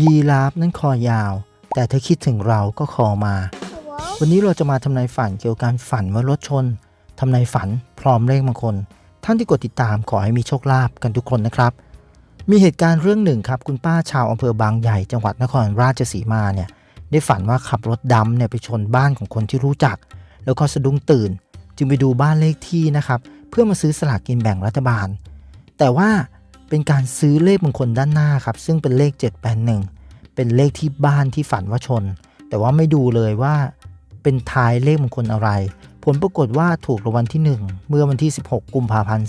ยีราฟนั้นคอยาว แต่ถ้าคิดถึงเราก็คอมา วันนี้เราจะมาทำนายฝันเกี่ยวกับการฝันว่ารถชนทำนายฝันพร้อมเลขมงคล ท่านที่กดติดตามขอให้มีโชคลาภกันทุกคนนะครับ มีเหตุการณ์เรื่องหนึ่งครับคุณป้าชาวอำเภอบางใหญ่จังหวัดนครราชสีมาเนี่ยได้ฝันว่าขับรถดำเนี่ยไปชนบ้านของคนที่รู้จัก แล้วก็สะดุ้งตื่น จึงไปดูบ้านเลขที่นะครับ เพื่อมาซื้อสลากกินแบ่งรัฐบาล แต่ว่า เป็นการซื้อเลขมงคลด้านหน้าครับ ซึ่งเป็นเลข 781 เป็นเลขที่บ้านที่ฝันว่าชน แต่ว่าไม่ดูเลยว่าเป็นท้ายเลขมงคลอะไร ผลปรากฏว่าถูกรางวัลที่ 1 เมื่อวันที่ 16 กุมภาพันธ์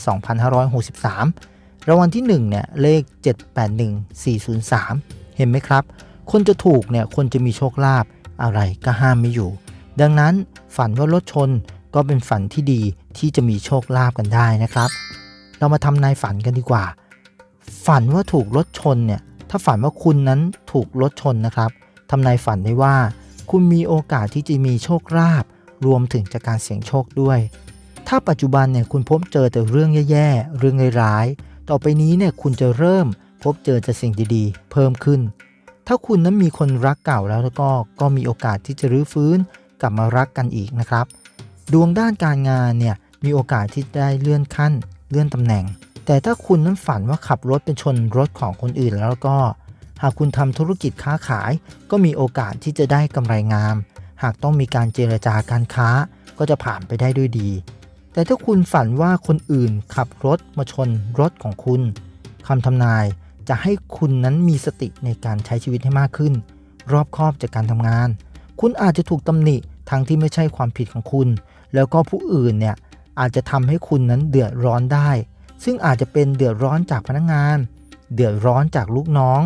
2563 รางวัลที่1เนี่ยเลข 781403 เห็นไหมครับ คนจะถูกเนี่ยคนจะมีโชคลาภอะไรก็ห้ามไม่อยู่ ดังนั้นฝันว่ารถชนก็เป็นฝันที่ดีที่จะมีโชคลาภกันได้นะครับ เรามาทำนายฝันกันดีกว่า ฝันว่าถูกรถชนเนี่ยถ้าฝันว่าคุณนั้นถูกรถชนนะครับทำนายฝันได้ว่า คุณมีโอกาสที่จะมีโชคลาภรวมถึงจากการเสี่ยงโชคด้วย ถ้าปัจจุบันเนี่ยคุณพบเจอแต่เรื่องแย่ๆเรื่องร้ายๆต่อไปนี้เนี่ยคุณจะเริ่มพบเจอแต่สิ่งดีๆ เพิ่มขึ้น ถ้าคุณนั้นมีคนรักเก่าแล้วแล้วก็ก็มีโอกาสที่จะรื้อฟื้นกลับมารักกันอีกนะครับ ดวงด้านการงานเนี่ยมีโอกาสที่ได้เลื่อนขั้น เลื่อนตำแหน่ง แต่ถ้าคุณนั้นฝันว่าขับรถเป็นชนรถของคนอื่นแล้วก็ หากคุณทำธุรกิจค้าขาย ก็มีโอกาสที่จะได้กำไรงาม หากต้องมีการเจรจาการค้าก็จะผ่านไปได้ด้วยดี แต่ถ้าคุณฝันว่าคนอื่นขับรถมาชนรถของคุณคำทำนายจะให้คุณนั้นมีสติในการใช้ชีวิตให้มากขึ้น รอบคอบจากการทำงาน คุณอาจจะถูกตำหนิทั้งที่ไม่ใช่ความผิดของคุณ แล้วก็ผู้อื่นเนี่ยอาจจะทำให้คุณนั้นเดือดร้อนได้ ซึ่งอาจจะเป็นเดือดร้อนจากพนักงาน เดือดร้อนจากลูกน้อง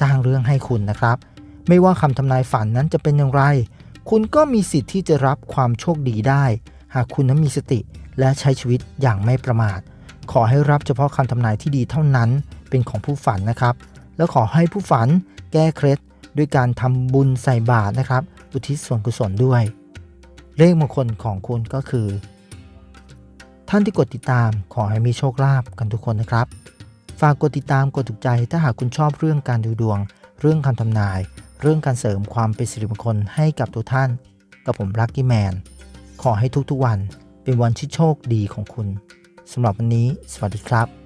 สร้างเรื่องให้คุณนะครับ ไม่ว่าคำทำนายฝันนั้นจะเป็นอย่างไร คุณก็มีสิทธิ์ที่จะรับความโชคดีได้ หากคุณนั้นมีสติและใช้ชีวิตอย่างไม่ประมาท ขอให้รับเฉพาะคำทำนายที่ดีเท่านั้นเป็นของผู้ฝันนะครับ แล้วขอให้ผู้ฝันแก้เคล็ดด้วยการทำบุญใส่บาตรนะครับ อุทิศส่วนกุศลด้วย เลขมงคลของคุณก็คือ ท่านที่กดติดตามขอให้มีโชคลาภกันทุกคนนะครับ ฝากกดติดตามกดถูกใจถ้าหากคุณชอบเรื่องการดูดวง เรื่องคำทำนาย เรื่องการเสริมความเป็นสิริมงคลให้กับทุกท่าน กับผมลักกี้แมนขอให้ทุกๆวันเป็นวันที่โชคดีของคุณสำหรับวันนี้ สวัสดีครับ